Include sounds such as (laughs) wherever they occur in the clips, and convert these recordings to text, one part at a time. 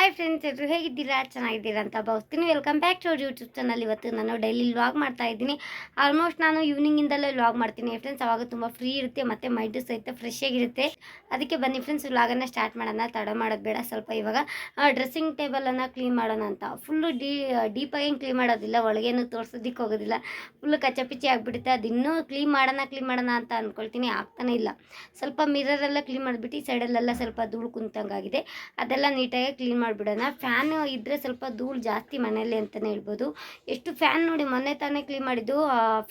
Hi friends ಎಲ್ಲರೂ ಹೇಗಿದ್ದೀರಾ? ಚೆನ್ನಾಗಿದ್ದೀರಾ ಅಂತ ಭಾವಿಸ್ತೀನಿ. ವೆಲ್ಕಮ್ ಬ್ಯಾಕ್ ಟು ಅವ್ರ ಯೂಟ್ಯೂಬ್ ಚಾನಲ್ ಇವತ್ತು ನಾನು ಡೈಲಿ ವ್ಲಾಗ್ ಮಾಡ್ತಾ ಇದ್ದೀನಿ. ಆಲ್ಮೋಸ್ಟ್ ನಾನು ಈವ್ನಿಂಗಿಂದಲೇ ವ್ಲಾಗ್ ಮಾಡ್ತೀನಿ. ಫ್ರೆಂಡ್ಸ್ ಅವಾಗ ತುಂಬ ಫ್ರೀ ಇರುತ್ತೆ, ಮತ್ತು ಮೈಂಡ್ ಸಹಿತ ಫ್ರೆಶ್ ಆಗಿರುತ್ತೆ. ಅದಕ್ಕೆ ಬನ್ನಿ ಫ್ರೆಂಡ್ಸ್ ವ್ಲಾಗನ್ನು ಸ್ಟಾರ್ಟ್ ಮಾಡೋಣ. ತಡ ಮಾಡೋದು ಬೇಡ. ಸ್ವಲ್ಪ ಇವಾಗ ಡ್ರೆಸ್ಸಿಂಗ್ ಟೇಬಲನ್ನು ಕ್ಲೀನ್ ಮಾಡೋಣ ಅಂತ. ಫುಲ್ಲು ಡೀ ಡೀಪಾಗಿ ಕ್ಲೀನ್ ಮಾಡೋದಿಲ್ಲ. ಒಳಗೇನು ತೋರಿಸೋದಿಕ್ಕೆ ಹೋಗೋದಿಲ್ಲ. ಫುಲ್ಲು ಕಚ್ಚಪಿಚ್ಚಿ ಆಗಿಬಿಡುತ್ತೆ. ಅದು ಇನ್ನೂ ಕ್ಲೀನ್ ಮಾಡೋಣ ಕ್ಲೀನ್ ಮಾಡೋಣ ಅಂತ ಅಂದ್ಕೊಳ್ತೀನಿ ಆಗ್ತಾನೆ ಇಲ್ಲ. ಸ್ವಲ್ಪ ಮಿರರೆಲ್ಲ ಕ್ಲೀನ್ ಮಾಡಿಬಿಟ್ಟು ಸೈಡಲ್ಲೆಲ್ಲ ಸ್ವಲ್ಪ ಧೂಳು ಕುಂತಂಗಾಗಿದೆ. ಅದೆಲ್ಲ ನೀಟಾಗಿ ಕ್ಲೀನ್ ಮಾಡಿಬಿಡೋಣ. ಫ್ಯಾನ್ ಇದ್ದರೆ ಸ್ವಲ್ಪ ಧೂಳು ಜಾಸ್ತಿ ಮನೆಯಲ್ಲಿ ಅಂತಲೇ ಹೇಳ್ಬೋದು. ಎಷ್ಟು ಫ್ಯಾನ್ ನೋಡಿ ಮೊನ್ನೆ ತಾನೇ ಕ್ಲೀನ್ ಮಾಡಿದ್ದು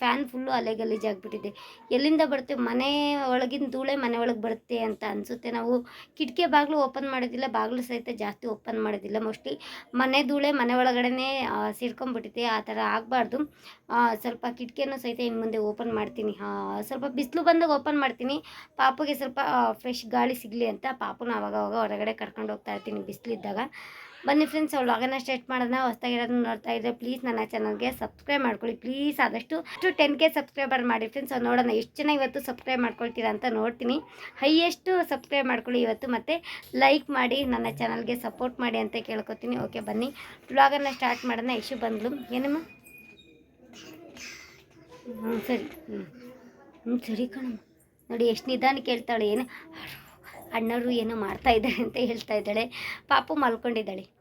ಫ್ಯಾನ್ ಫುಲ್ಲು ಅಲೆ ಗಲೀಜಾಗ್ಬಿಟ್ಟಿದೆ ಎಲ್ಲಿಂದ ಬರುತ್ತೆ? ಮನೆ ಒಳಗಿನ ಧೂಳೆ ಮನೆ ಒಳಗೆ ಬರುತ್ತೆ ಅಂತ ಅನಿಸುತ್ತೆ. ನಾವು ಕಿಟಕಿ ಬಾಗಿಲು ಓಪನ್ ಮಾಡೋದಿಲ್ಲ, ಬಾಗಿಲು ಸಹಿತ ಜಾಸ್ತಿ ಓಪನ್ ಮಾಡೋದಿಲ್ಲ. ಮೋಸ್ಟ್ಲಿ ಮನೆ ಧೂಳೆ ಮನೆ ಒಳಗಡೆನೇ ಸೇರ್ಕೊಂಡ್ಬಿಟ್ಟಿದೆ. ಆ ಥರ ಆಗಬಾರ್ದು. ಸ್ವಲ್ಪ ಕಿಟಕಿಯನ್ನು ಸಹಿತ ಇನ್ನು ಮುಂದೆ ಓಪನ್ ಮಾಡ್ತೀನಿ. ಸ್ವಲ್ಪ ಬಿಸಿಲು ಬಂದಾಗ ಓಪನ್ ಮಾಡ್ತೀನಿ. ಪಾಪಗೆ ಸ್ವಲ್ಪ ಫ್ರೆಶ್ ಗಾಳಿ ಸಿಗಲಿ ಅಂತ ಪಾಪನ ಆವಾಗ ಅವಾಗ ಹೊರಗಡೆ ಕರ್ಕೊಂಡು ಹೋಗ್ತಾ ಇರ್ತೀನಿ ಬಿಸಿಲಿದ್ದಾಗ. ಬನ್ನಿ ಫ್ರೆಂಡ್ಸ್ ವ್ಲಾಗನ್ನ ಸ್ಟಾರ್ಟ್ ಮಾಡೋಣ ಹೊಸ್ದಾಗಿರೋದನ್ನ ನೋಡ್ತಾ ಇದ್ದರೆ ಪ್ಲೀಸ್ ನನ್ನ ಚಾನಲ್ಗೆ ಸಬ್ಸ್ಕ್ರೈಬ್ ಮಾಡ್ಕೊಳ್ಳಿ. ಪ್ಲೀಸ್ ಆದಷ್ಟು ಅಷ್ಟು ಟೆನ್ ಕೆ ಸಬ್ಸ್ಕ್ರೈಬರ್ ಮಾಡಿ ಫ್ರೆಂಡ್ಸ್ ನೋಡೋಣ ಎಷ್ಟು ಜನ ಇವತ್ತು ಸಬ್ಸ್ಕ್ರೈಬ್ ಮಾಡ್ಕೊಳ್ತೀರಾ ಅಂತ ನೋಡ್ತೀನಿ. ಹೈಯೆಸ್ಟು ಸಬ್ಸ್ಕ್ರೈಬ್ ಮಾಡ್ಕೊಳ್ಳಿ ಇವತ್ತು ಮತ್ತು ಲೈಕ್ ಮಾಡಿ, ನನ್ನ ಚಾನಲ್ಗೆ ಸಪೋರ್ಟ್ ಮಾಡಿ ಅಂತ ಕೇಳ್ಕೊತೀನಿ. ಓಕೆ ಬನ್ನಿ. ಲಾಗನ್ನ ಸ್ಟಾರ್ಟ್ ಮಾಡೋಣ. ಯಶು ಬಂದ್ಲು. ಏನಮ್ಮ? ಹ್ಞೂ ಸರಿ. ಹ್ಞೂ ಹ್ಞೂ ಸರಿ ಕಣಮ್ಮ. ನೋಡಿ ಎಷ್ಟು ನಿಧಾನ ಕೇಳ್ತಾಳೆ ಏನು ಅಣ್ಣವರು ಏನೋ ಮಾಡ್ತಾ ಇದ್ದಾರೆ ಅಂತ ಹೇಳ್ತಾ ಇದ್ದಾಳೆ. ಪಾಪು ಮಲ್ಕೊಂಡಿದ್ದಾಳೆ.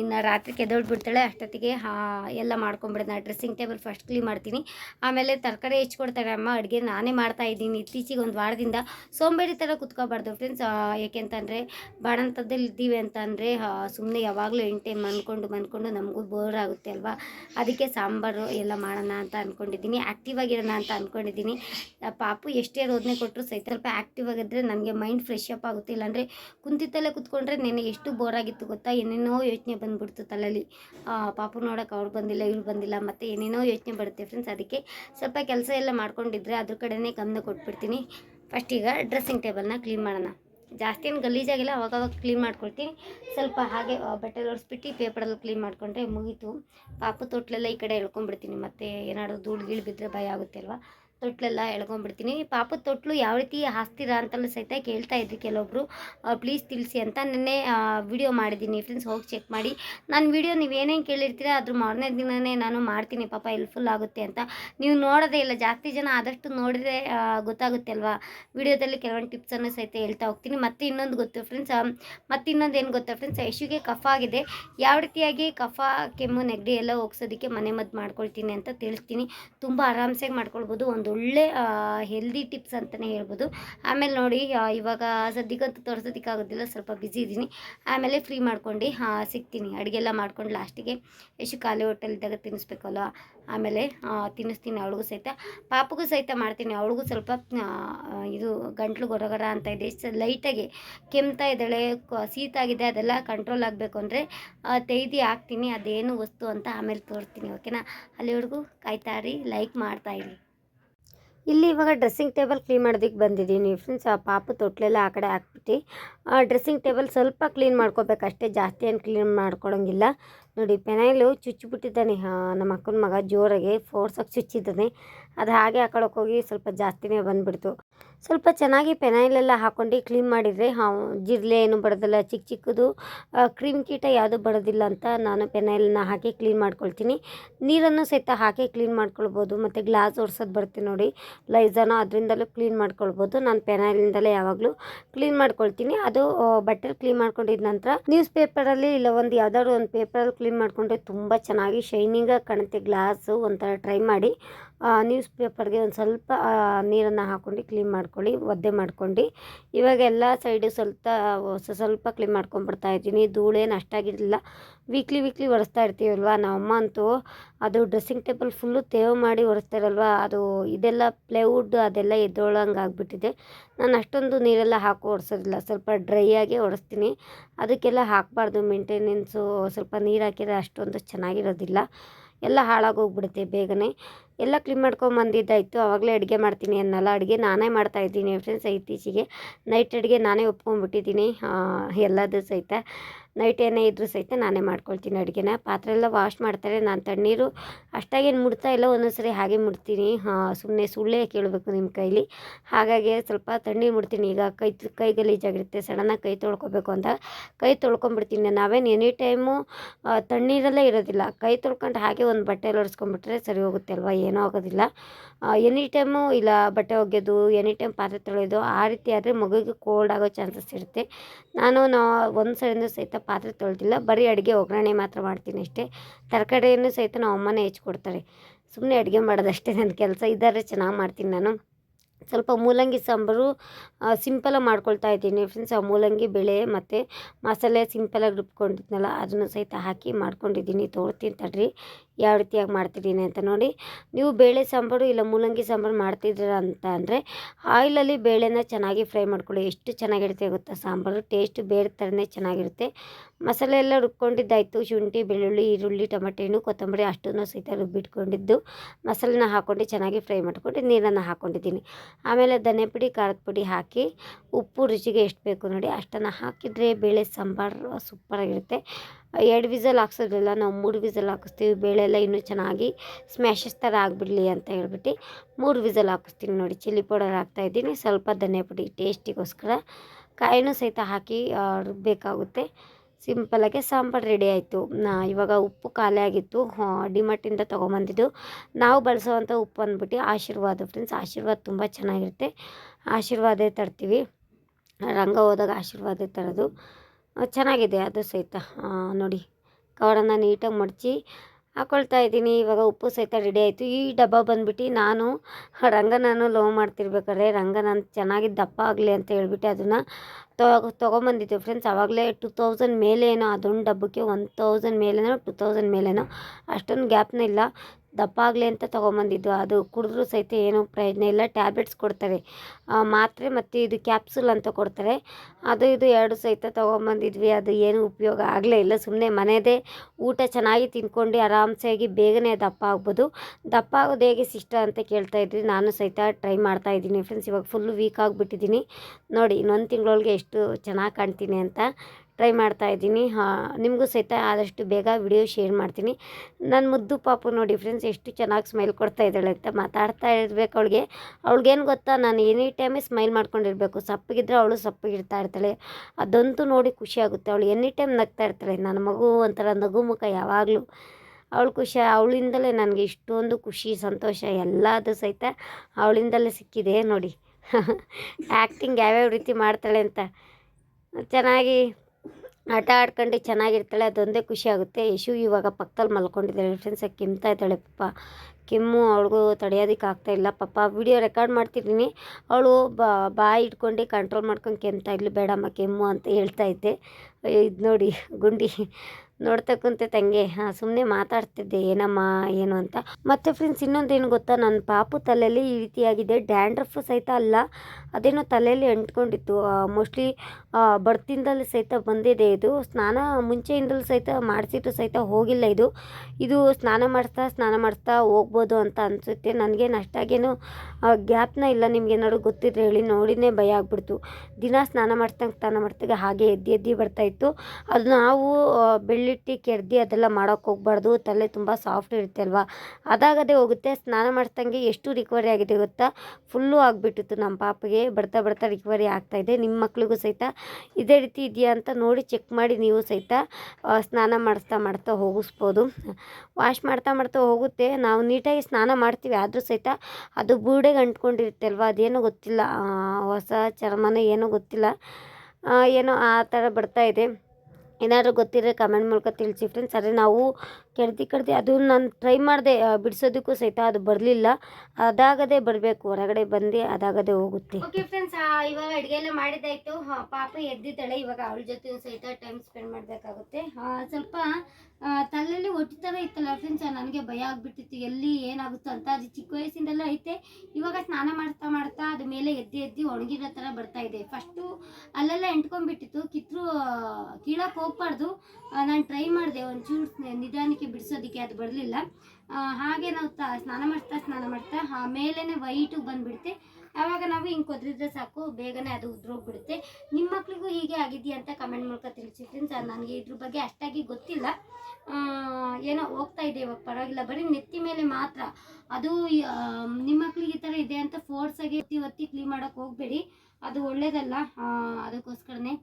ಇನ್ನು ರಾತ್ರಿ ಕೆದೊಳ್ಬಿಡ್ತಾಳೆ ಅಷ್ಟೊತ್ತಿಗೆ ಹಾ ಎಲ್ಲ ಮಾಡ್ಕೊಂಬಿಡೋಣ ಡ್ರೆಸ್ಸಿಂಗ್ ಟೇಬಲ್ ಫಸ್ಟ್ ಕ್ಲೀನ್ ಮಾಡ್ತೀನಿ. ಆಮೇಲೆ ತರಕಾರಿ ಹೆಚ್ಕೊಡ್ತಾಳೆ ಅಮ್ಮ, ಅಡುಗೆ ನಾನೇ ಮಾಡ್ತಾ ಇದ್ದೀನಿ. ಇತ್ತೀಚೆಗೆ ಒಂದು ವಾರದಿಂದ ಸೋಂಬೇರಿ ಥರ ಕುತ್ಕೋಬಾರ್ದು ಫ್ರೆಂಡ್ಸ್ ಯಾಕೆಂತಂದರೆ ಬಾಣಂತದಲ್ಲಿ ಇದ್ದೀವಿ ಅಂತಂದರೆ ಸುಮ್ಮನೆ ಯಾವಾಗಲೂ ಎಂಟು ಟೈಮ್ ಮನ್ಕೊಂಡು ಮನ್ಕೊಂಡು ನಮಗೂ ಬೋರ್ ಆಗುತ್ತೆ ಅಲ್ವಾ? ಅದಕ್ಕೆ ಸಾಂಬಾರು ಎಲ್ಲ ಮಾಡೋಣ ಅಂತ ಅಂದ್ಕೊಂಡಿದ್ದೀನಿ ಆ್ಯಕ್ಟಿವ್ ಆಗಿರೋಣ ಅಂತ ಅಂದ್ಕೊಂಡಿದ್ದೀನಿ ಪಾಪು ಎಷ್ಟೇ ರೋದನೆ ಕೊಟ್ಟರು ಸಹಿತ ಸ್ವಲ್ಪ ಆ್ಯಕ್ಟಿವ್ ಆಗಿದ್ರೆ ನನಗೆ ಮೈಂಡ್ ಫ್ರೆಶ್ ಅಪ್ ಆಗುತ್ತೆ. ಇಲ್ಲಾಂದರೆ ಕುಂತಿತ್ತಲ್ಲೇ ಕುತ್ಕೊಂಡ್ರೆ ನೆನೆ ಎಷ್ಟು ಬೋರ್ ಆಗಿತ್ತು ಗೊತ್ತಾ? ಏನೇನೋ ಯೋಚನೆ ಬಂದ್ಬಿಡ್ತು ತಲೆಯಲ್ಲಿ ಪಾಪು ನೋಡೋಕೆ ಅವ್ರು ಬಂದಿಲ್ಲ, ಇವ್ರು ಬಂದಿಲ್ಲ, ಮತ್ತು ಏನೇನೋ ಯೋಚನೆ ಬರುತ್ತೆ ಫ್ರೆಂಡ್ಸ್ ಅದಕ್ಕೆ ಸ್ವಲ್ಪ ಕೆಲಸ ಎಲ್ಲ ಮಾಡ್ಕೊಂಡಿದ್ರೆ ಅದ್ರ ಕಡೆನೇ ಗಮನ ಕೊಟ್ಬಿಡ್ತೀನಿ. ಫಸ್ಟ್ ಈಗ ಡ್ರೆಸ್ಸಿಂಗ್ ಟೇಬಲ್ನ ಕ್ಲೀನ್ ಮಾಡೋಣ. ಜಾಸ್ತಿ ಏನು ಗಲೀಜಾಗಿಲ್ಲ ಅವಾಗವಾಗ ಕ್ಲೀನ್ ಮಾಡ್ಕೊಳ್ತೀನಿ. ಸ್ವಲ್ಪ ಹಾಗೆ ಬಟ್ಟೆ ಒರೆಸ್ಬಿಟ್ಟು ಪೇಪರಲ್ಲಿ ಕ್ಲೀನ್ ಮಾಡಿಕೊಂಡ್ರೆ ಮುಗೀತು. ಪಾಪು ತೊಟ್ಲೆಲ್ಲ ಈ ಕಡೆ ಎಳ್ಕೊಂಡ್ಬಿಡ್ತೀನಿ, ಮತ್ತು ಏನಾದರೂ ಧೂಳು ಗೀಳು ಬಿದ್ದರೆ ಭಯ ಆಗುತ್ತೆ ಅಲ್ವಾ? ತೊಟ್ಲೆಲ್ಲ ಎಳ್ಕೊಂಡ್ಬಿಡ್ತೀನಿ. ಪಾಪದ ತೊಟ್ಲು ಯಾವ ರೀತಿ ಹಾಸ್ತೀರಾ ಅಂತಲೂ ಸಹಿತ ಕೇಳ್ತಾ ಇದ್ರಿ ಕೆಲವೊಬ್ಬರು ಪ್ಲೀಸ್ ತಿಳಿಸಿ ಅಂತ ನಿನ್ನೆ ವಿಡಿಯೋ ಮಾಡಿದ್ದೀನಿ. ಫ್ರೆಂಡ್ಸ್ ಹೋಗಿ ಚೆಕ್ ಮಾಡಿ. ನಾನು ವಿಡಿಯೋ ನೀವು ಏನೇನು ಕೇಳಿರ್ತೀರ ಅದ್ರ ಮಾರನೇ ದಿನವೇ ನಾನು ಮಾಡ್ತೀನಿ. ಪಾಪ ಹೆಲ್ಪ್ಫುಲ್ ಆಗುತ್ತೆ ಅಂತ. ನೀವು ನೋಡೋದೇ ಇಲ್ಲ, ಜಾಸ್ತಿ ಜನ ಆದಷ್ಟು ನೋಡಿದ್ರೆ ಗೊತ್ತಾಗುತ್ತೆ ಅಲ್ವಾ? ವಿಡಿಯೋದಲ್ಲಿ ಕೆಲವೊಂದು ಟಿಪ್ಸನ್ನು ಸಹಿತ ಹೇಳ್ತಾ ಹೋಗ್ತೀನಿ. ಮತ್ತೆ ಇನ್ನೊಂದು ಗೊತ್ತು ಫ್ರೆಂಡ್ಸ್ ಮತ್ತೆ ಇನ್ನೊಂದು ಏನು ಗೊತ್ತಾ ಫ್ರೆಂಡ್ಸ್ ಯಶುಗೆ ಕಫ ಆಗಿದೆ. ಯಾವ ರೀತಿಯಾಗಿ ಕಫ, ಕೆಮ್ಮು, ನೆಗಡಿ ಎಲ್ಲ ಹೋಗ್ಸೋದಕ್ಕೆ ಮನೆ ಮದ್ದು ಮಾಡ್ಕೊಳ್ತೀನಿ ಅಂತ ತಿಳಿಸ್ತೀನಿ. ತುಂಬ ಆರಾಮ್ಸಾಗಿ ಮಾಡ್ಕೊಳ್ಬೋದು. ಒಂದು ಒಳ್ಳೆ ಹೆಲ್ದಿ ಟಿಪ್ಸ್ ಅಂತಲೇ ಹೇಳ್ಬೋದು. ಆಮೇಲೆ ನೋಡಿ ಇವಾಗ ಸದ್ಯಕ್ಕಂತೂ ತೋರಿಸೋದಕ್ಕಾಗೋದಿಲ್ಲ, ಸ್ವಲ್ಪ ಬ್ಯುಸಿ ಇದ್ದೀನಿ. ಆಮೇಲೆ ಫ್ರೀ ಮಾಡ್ಕೊಂಡು ಸಿಗ್ತೀನಿ. ಅಡುಗೆಲ್ಲ ಮಾಡ್ಕೊಂಡು ಲಾಸ್ಟಿಗೆ ಎಷ್ಟು ಖಾಲಿ ಹೋಟೆಲ್ದಾಗ ತಿನ್ನಿಸ್ಬೇಕಲ್ವ? ಆಮೇಲೆ ತಿನ್ನಿಸ್ತೀನಿ ಅವಳಿಗೂ ಸಹಿತ. ಪಾಪಗೂ ಸಹಿತ ಮಾಡ್ತೀನಿ. ಅವಳಿಗೂ ಸ್ವಲ್ಪ ಇದು ಗಂಟ್ಲು ಗೊರಗರ ಅಂತ ಇದೆ. ಲೈಟಾಗಿ ಕೆಮ್ತಾ ಇದ್ದಾಳೆ ಸೀತ ಶೀತ ಆಗಿದೆ, ಅದೆಲ್ಲ ಕಂಟ್ರೋಲ್ ಆಗಬೇಕು ಅಂದರೆ ತೆಗ್ದು ಹಾಕ್ತೀನಿ. ಅದೇನು ವಸ್ತು ಅಂತ ಆಮೇಲೆ ತೋರಿಸ್ತೀನಿ ಓಕೆನಾ ಅಲ್ಲಿವರೆಗೂ ಕಾಯ್ತಾ ಇರಿ ಲೈಕ್ ಮಾಡ್ತಾ ಇಲ್ಲಿ ಇವಾಗ ಡ್ರೆಸ್ಸಿಂಗ್ ಟೇಬಲ್ ಕ್ಲೀನ್ ಮಾಡೋದಕ್ಕೆ ಬಂದಿದ್ದೀನಿ ಫ್ರೆಂಡ್ಸ್ ಆ ಪಾಪ ತೊಟ್ಲೆಲ್ಲ ಆ ಕಡೆ ಹಾಕ್ಬಿಟ್ಟು ಡ್ರೆಸ್ಸಿಂಗ್ ಟೇಬಲ್ ಸ್ವಲ್ಪ ಕ್ಲೀನ್ ಮಾಡ್ಕೋಬೇಕಷ್ಟೇ. ಜಾಸ್ತಿ ಏನು ಕ್ಲೀನ್ ಮಾಡ್ಕೊಳಂಗಿಲ್ಲ. ನೋಡಿ, ಪೆನೈಲು ಚುಚ್ಚಿಬಿಟ್ಟಿದ್ದಾನೆ. ನಮ್ಮ ಅಕ್ಕನ ಮಗ ಜೋರಾಗಿ ಫೋರ್ಸಾಗಿ ಚುಚ್ಚಿದ್ದಾನೆ. ಅದು ಹಾಗೆ ಹಾಕೊಳಕ್ಕೆ ಹೋಗಿ ಸ್ವಲ್ಪ ಜಾಸ್ತಿನೇ ಬಂದುಬಿಡ್ತು. ಸ್ವಲ್ಪ ಚೆನ್ನಾಗಿ ಪೆನೈಲೆಲ್ಲ ಹಾಕ್ಕೊಂಡು ಕ್ಲೀನ್ ಮಾಡಿದರೆ, ಹಾಂ ಜಿರಲೆ ಏನು ಬರೋದಿಲ್ಲ ಚಿಕ್ಕ ಚಿಕ್ಕದು ಕ್ರೀಮ್ ಕೀಟ ಯಾವುದು ಬರೋದಿಲ್ಲ ಅಂತ ನಾನು ಪೆನೈಲನ್ನ ಹಾಕಿ ಕ್ಲೀನ್ ಮಾಡ್ಕೊಳ್ತೀನಿ. ನೀರನ್ನು ಸಹಿತ ಹಾಕಿ ಕ್ಲೀನ್ ಮಾಡ್ಕೊಳ್ಬೋದು, ಮತ್ತು ಗ್ಲಾಸ್ ಒರ್ಸೋದು ಬರುತ್ತೆ ನೋಡಿ. ಲೈಝಾನೋ ಅದರಿಂದಲೂ ಕ್ಲೀನ್ ಮಾಡ್ಕೊಳ್ಬೋದು. ನಾನು ಪೆನೈಲಿಂದಲೇ ಯಾವಾಗಲೂ ಕ್ಲೀನ್ ಮಾಡ್ಕೊಳ್ತೀನಿ. ಅದು ಬಟ್ಟೆ ಕ್ಲೀನ್ ಮಾಡ್ಕೊಂಡಿದ ನಂತರ ನ್ಯೂಸ್ ಪೇಪರಲ್ಲಿ ಇಲ್ಲ, ಒಂದು ಯಾವ್ದಾದ್ರು ಒಂದು ಪೇಪರಲ್ಲಿ ಕ್ಲೀನ್ ಮಾಡಿಕೊಂಡ್ರೆ ತುಂಬ ಚೆನ್ನಾಗಿ ಶೈನಿಂಗಾಗಿ ಕಾಣುತ್ತೆ. ಗ್ಲಾಸು ಒಂಥರ ಟ್ರೈ ಮಾಡಿ. ನ್ಯೂಸ್ ಪೇಪರ್ಗೆ ಒಂದು ಸ್ವಲ್ಪ ನೀರನ್ನು ಹಾಕ್ಕೊಂಡು ಕ್ಲೀನ್ ಮಾಡ್ಕೊಳ್ಳಿ, ಒದ್ದೆ ಮಾಡ್ಕೊಂಡು. ಇವಾಗ ಎಲ್ಲ ಸೈಡು ಸ್ವಲ್ಪ ಸ್ವಲ್ಪ ಕ್ಲೀನ್ ಮಾಡ್ಕೊಂಡ್ಬಿಡ್ತಾ ಇದ್ದೀನಿ. ಧೂಳೇನು ಅಷ್ಟಾಗಿರಲಿಲ್ಲ ವೀಕ್ಲಿ ವೀಕ್ಲಿ ಒರೆಸ್ತಾ ಇರ್ತೀವಲ್ವ? ನಮ್ಮಮ್ಮ ಅಂತೂ ಅದು ಡ್ರೆಸ್ಸಿಂಗ್ ಟೇಬಲ್ ಫುಲ್ಲು ತೇವ ಮಾಡಿ ಒರೆಸ್ತಾರಲ್ವ? ಅದು ಇದೆಲ್ಲ ಪ್ಲೇವುಡ್ ಅದೆಲ್ಲ ಎದ್ದೊಳಂಗೆ ಆಗಿಬಿಟ್ಟಿದೆ. ನಾನು ಅಷ್ಟೊಂದು ನೀರೆಲ್ಲ ಹಾಕಿ ಒರೆಸೋದಿಲ್ಲ. ಸ್ವಲ್ಪ ಡ್ರೈ ಆಗಿ ಒರೆಸ್ತೀನಿ. ಅದಕ್ಕೆಲ್ಲ ಹಾಕಬಾರ್ದು. ಮೇಂಟೆನೆನ್ಸು ಸ್ವಲ್ಪ ನೀರು ಹಾಕಿದರೆ ಅಷ್ಟೊಂದು ಚೆನ್ನಾಗಿರೋದಿಲ್ಲ. ಎಲ್ಲ ಹಾಳಾಗೋಗ್ಬಿಡುತ್ತೆ ಬೇಗನೆ. ಎಲ್ಲ ಕ್ಲೀನ್ ಮಾಡ್ಕೊಂಬಂದಿದ್ದಾಯಿತು ಆವಾಗಲೇ ಅಡುಗೆ ಮಾಡ್ತೀನಿ ಅನ್ನಲ್ಲ. ಅಡುಗೆ ನಾನೇ ಮಾಡ್ತಾ ಇದ್ದೀನಿ ಫ್ರೆಂಡ್ಸ್ ಇತ್ತೀಚೆಗೆ. ನೈಟ್ ಅಡುಗೆ ನಾನೇ ಒಪ್ಕೊಂಡ್ಬಿಟ್ಟಿದ್ದೀನಿ. ಎಲ್ಲದೂ ಸಹಿತ. ನೈಟ್ ಏನೇ ಇದ್ರೂ ಸಹಿತ ನಾನೇ ಮಾಡ್ಕೊಳ್ತೀನಿ ಅಡುಗೆನ. ಪಾತ್ರೆ ಎಲ್ಲ ವಾಶ್ ಮಾಡ್ತಾರೆ. ನಾನು ತಣ್ಣೀರು ಅಷ್ಟಾಗೇನು ಮುಡ್ತಾ ಇಲ್ಲ. ಒಂದೊಂದು ಸರಿ ಹಾಗೆ ಮುಡ್ತೀನಿ. ಸುಮ್ಮನೆ ಸುಳ್ಳೇ ಕೇಳಬೇಕು ನಿಮ್ಮ ಕೈಲಿ. ಹಾಗಾಗಿ ಸ್ವಲ್ಪ ತಣ್ಣೀರು ಮುಡ್ತೀನಿ. ಈಗ ಕೈ ಕೈ ಗಲೀಜಾಗಿರುತ್ತೆ ಸಡನ್ನಾಗಿ ಕೈ ತೊಳ್ಕೊಬೇಕು ಅಂತ. ಕೈ ತೊಳ್ಕೊಂಬಿಡ್ತೀನಿ ನಾವೇನು ಎನಿ ಟೈಮು ತಣ್ಣೀರಲ್ಲೇ ಇರೋದಿಲ್ಲ. ಕೈ ತೊಳ್ಕೊಂಡು ಹಾಗೆ ಒಂದು ಬಟ್ಟೆಯಲ್ಲಿ ಒರೆಸ್ಕೊಂಡ್ಬಿಟ್ರೆ ಸರಿ ಹೋಗುತ್ತೆ ಅಲ್ವಾ? ಏನೂ ಆಗೋದಿಲ್ಲ. ಎನಿ ಟೈಮು ಇಲ್ಲ, ಬಟ್ಟೆ ಒಗೆಯೋದು ಎನಿ ಟೈಮ್ ಪಾತ್ರೆ ತೊಳೆಯೋದು ಆ ರೀತಿ ಆದರೆ ಮಗುವಿಗೆ ಕೋಲ್ಡ್ ಆಗೋ ಚಾನ್ಸಸ್ ಇರುತ್ತೆ. ನಾನು ನಾ, ಒಂದು ಸರಿನೂ ಸಹಿತ ಪಾತ್ರೆ ತೊಳೆದಿಲ್ಲ. ಬರೀ ಅಡುಗೆ ಒಗ್ಗರಣೆ ಮಾತ್ರ ಮಾಡ್ತೀನಿ ಅಷ್ಟೇ. ತರಕಾರಿಯನ್ನು ಸಹಿತ ನಮ್ಮ ಅಮ್ಮನೇ ಹೆಚ್ಕೊಡ್ತಾರೆ ಸುಮ್ಮನೆ ಅಡುಗೆ ಮಾಡೋದಷ್ಟೇ ನನ್ನ ಕೆಲಸ. ಇದ್ದಾರೆ ಚೆನ್ನಾಗಿ ಮಾಡ್ತೀನಿ ನಾನು. ಸ್ವಲ್ಪ ಮೂಲಂಗಿ ಸಾಂಬಾರು ಸಿಂಪಲಾಗಿ ಮಾಡ್ಕೊಳ್ತಾ ಇದ್ದೀನಿ ಫ್ರೆಂಡ್ಸ್ ಆ, ಮೂಲಂಗಿ, ಬೇಳೆ ಮತ್ತು ಮಸಾಲೆ ಸಿಂಪಲಾಗಿ ರುಬ್ಕೊಂಡಿದ್ನಲ್ಲ, ಅದನ್ನು ಸಹಿತ ಹಾಕಿ ಮಾಡ್ಕೊಂಡಿದ್ದೀನಿ. ತೋರ್ತೀನಿ ತಡ್ರಿ. ಯಾವ ರೀತಿಯಾಗಿ ಮಾಡ್ತಿದ್ದೀನಿ ಅಂತ ನೋಡಿ. ನೀವು ಬೇಳೆ ಸಾಂಬಾರು ಇಲ್ಲ ಮೂಲಂಗಿ ಸಾಂಬಾರು ಮಾಡ್ತಿದ್ದೀರ ಅಂತ ಅಂದರೆ, ಆಯಿಲಲ್ಲಿ ಬೇಳೆನ ಚೆನ್ನಾಗಿ ಫ್ರೈ ಮಾಡ್ಕೊಳ್ಳಿ. ಎಷ್ಟು ಚೆನ್ನಾಗಿರುತ್ತೆ ಗೊತ್ತಾ ಸಾಂಬಾರು? ಟೇಸ್ಟ್ ಬೇರೆ ಥರನೇ ಚೆನ್ನಾಗಿರುತ್ತೆ. ಮಸಾಲೆ ಎಲ್ಲ ರುಬ್ಕೊಂಡಿದ್ದಾಯಿತು. ಶುಂಠಿ, ಬೆಳ್ಳುಳ್ಳಿ, ಈರುಳ್ಳಿ, ಟೊಮೆಟೊ ಹಣ್ಣು ಕೊತ್ತಂಬರಿ ಅಷ್ಟನ್ನು ಸಹಿತ ರುಬ್ಬಿಟ್ಕೊಂಡಿದ್ದು. ಮಸಾಲೆನ ಹಾಕ್ಕೊಂಡು ಚೆನ್ನಾಗಿ ಫ್ರೈ ಮಾಡ್ಕೊಂಡು ನೀರನ್ನು ಹಾಕ್ಕೊಂಡಿದ್ದೀನಿ ಆಮೇಲೆ ಧನೆ ಪುಡಿ, ಖಾರದ ಪುಡಿ ಹಾಕಿ ಉಪ್ಪು ರುಚಿಗೆ ಎಷ್ಟು ಬೇಕು ನೋಡಿ. ಅಷ್ಟನ್ನು ಹಾಕಿದರೆ ಬೇಳೆ ಸಾಂಬಾರು ಸೂಪರಾಗಿರುತ್ತೆ. ಎರಡು ವಿಸಲ್ ಹಾಕ್ಸೋದಿಲ್ಲ ನಾವು ಮೂರು ವಿಸಲ್ ಹಾಕಿಸ್ತೀವಿ ಬೇಳೆ ಎಲ್ಲ ಇನ್ನೂ ಚೆನ್ನಾಗಿ ಸ್ಮ್ಯಾಶಸ್ ಥರ ಆಗಿಬಿಡ್ಲಿ ಅಂತ ಹೇಳ್ಬಿಟ್ಟು ಮೂರು ವಿಸಲ್ ಹಾಕಿಸ್ತೀನಿ ನೋಡಿ, ಚಿಲ್ಲಿ ಪೌಡರ್ ಹಾಕ್ತಾಯಿದ್ದೀನಿ ಸ್ವಲ್ಪ ಧನಿಯಾ ಪುಡಿ ಟೇಸ್ಟಿಗೋಸ್ಕರ. ಕಾಯಿನೂ ಸಹಿತ ಹಾಕಿ ರುಬ್ಬೇಕಾಗುತ್ತೆ. ಸಿಂಪಲಾಗೆ ಸಾಂಬಾರು ರೆಡಿ ಆಯಿತು. ಇವಾಗ ಉಪ್ಪು ಖಾಲಿ ಆಗಿತ್ತು. ಡಿಮಟ್ಟಿಂದ ತೊಗೊಂಬಂದಿದ್ದು. ನಾವು ಬಳಸೋವಂಥ ಉಪ್ಪು ಅಂದ್ಬಿಟ್ಟು ಆಶೀರ್ವಾದ ಫ್ರೆಂಡ್ಸ್ ಆಶೀರ್ವಾದ ತುಂಬ ಚೆನ್ನಾಗಿರುತ್ತೆ. ಆಶೀರ್ವಾದೇ ತರ್ತೀವಿ. ರಂಗ ಹೋದಾಗ ಆಶೀರ್ವಾದ ತರೋದು. ಚೆನ್ನಾಗಿದೆ ಅದು ಸಹಿತ. ನೋಡಿ ಕವರನ್ನು ನೀಟಾಗಿ ಮಡಚಿ ಹಾಕ್ಕೊಳ್ತಾ ಇದ್ದೀನಿ. ಇವಾಗ ಉಪ್ಪು ಸಹಿತ ರೆಡಿ ಆಯಿತು. ಈ ಡಬ್ಬ ಬಂದ್ಬಿಟ್ಟು ನಾನು ರಂಗನಾನು ಲವ್ ಮಾಡ್ತಿರ್ಬೇಕಾದ್ರೆ ರಂಗನಂತ ನಾನು ಚೆನ್ನಾಗಿ ದಪ್ಪ ಆಗಲಿ ಅಂತ ಹೇಳ್ಬಿಟ್ಟು ಅದನ್ನು ತಗೊ ತೊಗೊಂಬಂದಿದ್ದು ಫ್ರೆಂಡ್ಸ್ ಆವಾಗಲೇ ಟು ತೌಸಂಡ್ ಮೇಲೇನೋ, ಅದೊಂದು ಡಬ್ಬಕ್ಕೆ ಒನ್ ತೌಸಂಡ್ ಮೇಲೇನೋ ಟು ತೌಸಂಡ್ ಮೇಲೇನೋ ಅಷ್ಟೊಂದು ಗ್ಯಾಪ್ನೂ ಇಲ್ಲ. ದಪ್ಪ ಆಗಲಿ ಅಂತ ತೊಗೊಂಬಂದಿದ್ದು. ಅದು ಕುಡಿದ್ರೂ ಸಹಿತ ಏನೂ ಪ್ರಯೋಜನ ಇಲ್ಲ. ಟ್ಯಾಬ್ಲೆಟ್ಸ್ ಕೊಡ್ತಾರೆ ಮಾತ್ರೆ ಮತ್ತು ಇದು ಕ್ಯಾಪ್ಸುಲ್ ಅಂತ ಕೊಡ್ತಾರೆ ಅದು ಇದು ಎರಡು ಸಹಿತ ತೊಗೊಂಬಂದಿದ್ವಿ. ಅದು ಏನು ಉಪಯೋಗ ಆಗಲೇ ಇಲ್ಲ. ಸುಮ್ಮನೆ ಮನೆಯದೇ ಊಟ ಚೆನ್ನಾಗಿ ತಿನ್ಕೊಂಡು ಆರಾಮ್ಸಾಗಿ ಬೇಗನೆ ದಪ್ಪ ಆಗ್ಬೋದು ದಪ್ಪ ಆಗೋದು ಹೇಗೆ ಸಿಸ್ಟರ್ ಅಂತ ಕೇಳ್ತಾ ಇದ್ರಿ. ನಾನು ಸಹಿತ ಟ್ರೈ ಮಾಡ್ತಾ ಇದ್ದೀನಿ. ಫ್ರೆಂಡ್ಸ್, ಇವಾಗ ಫುಲ್ಲು ವೀಕ್ ಆಗಿಬಿಟ್ಟಿದ್ದೀನಿ. ನೋಡಿ, ಇನ್ನೊಂದು ತಿಂಗಳೊಳಗೆ ಎಷ್ಟು ಚೆನ್ನಾಗಿ ಕಾಣ್ತೀನಿ ಅಂತ ಟ್ರೈ ಮಾಡ್ತಾ ಇದ್ದೀನಿ. ನಿಮಗೂ ಸಹಿತ ಆದಷ್ಟು ಬೇಗ ವಿಡಿಯೋ ಶೇರ್ ಮಾಡ್ತೀನಿ. ನನ್ನ ಮುದ್ದು ಪಾಪು ನೋಡಿ ಫ್ರೆಂಡ್ಸ್ ಎಷ್ಟು ಚೆನ್ನಾಗಿ ಸ್ಮೈಲ್ ಕೊಡ್ತಾ ಇದ್ದಾಳೆ ಅಂತ ಮಾತಾಡ್ತಾ ಇರಬೇಕು ಅವಳಿಗೆ. ಅವಳಿಗೇನು ಗೊತ್ತಾ, ನಾನು ಎನಿ ಟೈಮೇ ಸ್ಮೈಲ್ ಮಾಡ್ಕೊಂಡಿರಬೇಕು. ಸಪ್ಪಗಿದ್ರೆ ಅವಳು ಸಪ್ಪಗಿಡ್ತಾ ಇರ್ತಾಳೆ. ಅದಂತೂ ನೋಡಿ ಖುಷಿ ಆಗುತ್ತೆ. ಅವಳು ಎನಿ ಟೈಮ್ ನಗ್ತಾ ಇರ್ತಾಳೆ. ನನ್ನ ಮಗು ಒಂಥರ ನಗು ಮುಖ ಯಾವಾಗಲೂ. ಅವಳು ಖುಷಿ, ಅವಳಿಂದಲೇ ನನಗೆ ಇಷ್ಟೊಂದು ಖುಷಿ, ಸಂತೋಷ ಎಲ್ಲದು ಸಹಿತ ಅವಳಿಂದಲೇ ಸಿಕ್ಕಿದೆ ನೋಡಿ. (laughs) ಆ್ಯಕ್ಟಿಂಗ್ ಯಾವ್ಯಾವ ರೀತಿ ಮಾಡ್ತಾಳೆ ಅಂತ. ಚೆನ್ನಾಗಿ ಆಟ ಆಡ್ಕೊಂಡು ಚೆನ್ನಾಗಿರ್ತಾಳೆ, ಅದೊಂದೇ ಖುಷಿ ಆಗುತ್ತೆ. ಯಶು ಇವಾಗ ಪಕ್ಕದಲ್ಲಿ ಮಲ್ಕೊಂಡಿದ್ದಾಳೆ ಫ್ರೆಂಡ್ಸ್ ಕೆಮ್ತಾ ಇದ್ದಾಳೆ ಪಾಪ. ಕೆಮ್ಮು ಅವಳಿಗೂ ತಡೆಯೋದಕ್ಕೆ ಆಗ್ತಾ ಇಲ್ಲ ಪಾಪ. ವಿಡಿಯೋ ರೆಕಾರ್ಡ್ ಮಾಡ್ತಿದ್ದೀನಿ. ಅವಳು ಬಾಯಿ ಇಟ್ಕೊಂಡು ಕಂಟ್ರೋಲ್ ಮಾಡ್ಕೊಂಡು ಕೆಮ್ತಾ ಇದ್ಲು. ಬೇಡಮ್ಮ, ಕೆಮ್ಮು ಅಂತ ಹೇಳ್ತಾ ಇದ್ದೆ. ಇದು ನೋಡಿ ಗುಂಡಿ. ನೋಡ್ತಾ ಕುಂತೆ ತಂಗಿ. ಹಾಂ ಸುಮ್ಮನೆ ಮಾತಾಡ್ತಿದ್ದೆ ಏನಮ್ಮ ಏನು ಅಂತ. ಮತ್ತೆ ಫ್ರೆಂಡ್ಸ್ ಇನ್ನೊಂದೇನು ಗೊತ್ತಾ? ನನ್ನ ಪಾಪು ತಲೆಯಲ್ಲಿ ಈ ರೀತಿಯಾಗಿದೆ. ಡ್ಯಾಂಡ್ರಫ್ ಸಹಿತ ಅಲ್ಲ ಅದೇನೋ ತಲೆಯಲ್ಲಿ ಅಂಟ್ಕೊಂಡಿತ್ತು. ಮೋಸ್ಟ್ಲಿ ಬರ್ತಿಂದಲ್ಲಿ ಸಹಿತ ಬಂದಿದೆ ಇದು. ಸ್ನಾನ ಮುಂಚೆಯಿಂದಲೂ ಸಹಿತ ಮಾಡಿಸಿಟ್ಟು ಸಹಿತ ಹೋಗಿಲ್ಲ ಇದು. ಇದು ಸ್ನಾನ ಮಾಡಿಸ್ತಾ ಸ್ನಾನ ಮಾಡಿಸ್ತಾ ಹೋಗ್ಬೋದು ಅಂತ ಅನಿಸುತ್ತೆ. ನನಗೇನು ಅಷ್ಟಾಗೇನು ಗ್ಯಾಪ್ನ ಇಲ್ಲ. ನಿಮ್ಗೇನಾದ್ರು ಗೊತ್ತಿದ್ರೆ ಹೇಳಿ ನೋಡಿನೇ ಭಯ ಆಗ್ಬಿಡ್ತು. ದಿನ ಸ್ನಾನ ಮಾಡ್ತಂಗೆ ಸ್ನಾನ ಮಾಡ್ತಾಗ ಹಾಗೆ ಎದ್ದು ಎದ್ದು ಬರ್ತಾಯಿತ್ತು ಅದು ನಾವು ಆ, ಬೆಳ್ಳಿಟ್ಟಿ ಕೆರ್ದಿ ಅದೆಲ್ಲ ಮಾಡೋಕೆ ಹೋಗ್ಬಾರ್ದು, ತಲೆ ತುಂಬ ಸಾಫ್ಟ್ ಇರುತ್ತೆ ಅಲ್ವಾ? ಅದಾಗದೇ ಹೋಗುತ್ತೆ, ಸ್ನಾನ ಮಾಡ್ಸ್ದಂಗೆ ಎಷ್ಟು ರಿಕವರಿ ಆಗಿದೆ ಗೊತ್ತಾ? ಫುಲ್ಲು ಆಗಿಬಿಟ್ಟಿತ್ತು ನಮ್ಮ ಪಾಪಗೆ, ಬರ್ತಾ ಬರ್ತಾ ರಿಕವರಿ ಆಗ್ತಾಯಿದೆ ನಿಮ್ಮ ಮಕ್ಳಿಗೂ ಸಹಿತ ಇದೇ ರೀತಿ ಇದೆಯಾ ಅಂತ ನೋಡಿ ಚೆಕ್ ಮಾಡಿ ನೀವು ಸಹಿತ ಸ್ನಾನ ಮಾಡಿಸ್ತಾ ಮಾಡ್ತಾ ಹೋಗಿಸ್ಬೋದು. ವಾಶ್ ಮಾಡ್ತಾ ಮಾಡ್ತಾ ಹೋಗುತ್ತೆ. ನಾವು ನೀಟಾಗಿ ಸ್ನಾನ ಮಾಡ್ತೀವಿ, ಆದರೂ ಸಹಿತ ಅದು ಬೂಡೆಗೆ ಅಂಟ್ಕೊಂಡಿರುತ್ತೆ ಅಲ್ವಾ? ಅದೇನೋ ಗೊತ್ತಿಲ್ಲ ಹೊಸ ಚರ್ಮನೇ ಏನೋ ಗೊತ್ತಿಲ್ಲ ಏನೋ ಆ ಥರ ಬರ್ತಾ ಇದೆ. ಏನಾದರೂ ಗೊತ್ತಿದ್ರೆ ಕಮೆಂಟ್ ಮೂಲಕ ತಿಳಿಸಿ ಫ್ರೆಂಡ್ಸ್ ಆದರೆ ನಾವು ಕೆಡ್ದು ಕೆಡ್ದು ಅದು ನಾನು ಟ್ರೈ ಮಾಡಿದೆ ಬಿಡಿಸೋದಕ್ಕೂ ಸಹಿತ ಅದು ಬರಲಿಲ್ಲ. ಅದಾಗದೆ ಬರಬೇಕು, ಹೊರಗಡೆ ಬಂದು ಅದಾಗದೆ ಹೋಗುತ್ತೆ. ಓಕೆ ಫ್ರೆಂಡ್ಸ್ ಇವಾಗ ಅಡುಗೆ ಎಲ್ಲ ಮಾಡಿದ್ದಾಯಿತು. ಪಾಪ ಎದ್ದಿದ್ದಾಳೆ, ಇವಾಗ ಅವಳ ಜೊತೆ ಸಹಿತ ಟೈಮ್ ಸ್ಪೆಂಡ್ ಮಾಡಬೇಕಾಗುತ್ತೆ. ಸ್ವಲ್ಪ ತಲೆಯಲ್ಲಿ ಹೊಟ್ಟೆ ಥರ ಇತ್ತಲ್ಲ ಫ್ರೆಂಡ್ಸ್ ನನಗೆ ಭಯ ಆಗಿಬಿಟ್ಟಿತ್ತು. ಎಲ್ಲಿ ಏನಾಗುತ್ತೋ ಅಂತ. ಅದು ಚಿಕ್ಕ ವಯಸ್ಸಿಂದಲೂ ಐತೆ. ಇವಾಗ ಸ್ನಾನ ಮಾಡ್ತಾ ಮಾಡ್ತಾ ಅದು ಮೇಲೆ ಎದ್ದು ಎದ್ದು ಒಣಗಿರೋ ಥರ ಬರ್ತಾ ಇದೆ. ಫಸ್ಟು ಅಲ್ಲೆಲ್ಲ ಎಂಟ್ಕೊಂಡ್ಬಿಟ್ಟಿತ್ತು. ಕಿತ್ತರು ಕೀಳಕ್ಕೆ ಹೋಗ್ಬಾರ್ದು. ನಾನು ಟ್ರೈ ಮಾಡಿದೆ ಒಂಚೂರು ನಿಧಾನಕ್ಕೆ ಬಿಡಿಸೋದಕ್ಕೆ ಅದು ಬರಲಿಲ್ಲ. ಹಾಗೆ ನಾವು ತ, ಸ್ನಾನ ಮಾಡ್ತಾ ಸ್ನಾನ ಮಾಡ್ತಾ ಆಮೇಲೆ ಮೇಲೇ ವೈಟು ಬಂದುಬಿಡುತ್ತೆ. ಆವಾಗ ನಾವು ಹಿಂಗೆ ಕೊದ್ರಿದ್ರೆ ಸಾಕು, ಬೇಗನೆ ಅದು ಉದ್ರೋಗ್ಬಿಡುತ್ತೆ. ನಿಮ್ಮ ಮಕ್ಳಿಗೂ ಹೀಗೆ ಆಗಿದೆಯಾ ಅಂತ ಕಮೆಂಟ್ ಮೂಲಕ ತಿಳಿಸಿ ಫ್ರೆಂಡ್ಸ್ ನನಗೆ ಇದ್ರ ಬಗ್ಗೆ ಅಷ್ಟಾಗಿ ಗೊತ್ತಿಲ್ಲ. ಏನೋ ಹೋಗ್ತಾ ಇದೆ, ಇವಾಗ ಪರವಾಗಿಲ್ಲ. ಬರೀ ನೆತ್ತಿ ಮೇಲೆ ಮಾತ್ರ. ಅದು ನಿಮ್ಮ ಮಕ್ಳಿಗೆ ಈ ಥರ ಇದೆ ಅಂತ ಫೋರ್ಸಾಗಿ ಒತ್ತಿ ಒತ್ತಿ ಕ್ಲೀನ್ ಮಾಡೋಕೆ ಹೋಗಬೇಡಿ. ಅದು ಒಳ್ಳೇದಲ್ಲ. ಅದಕ್ಕೋಸ್ಕರನೇ.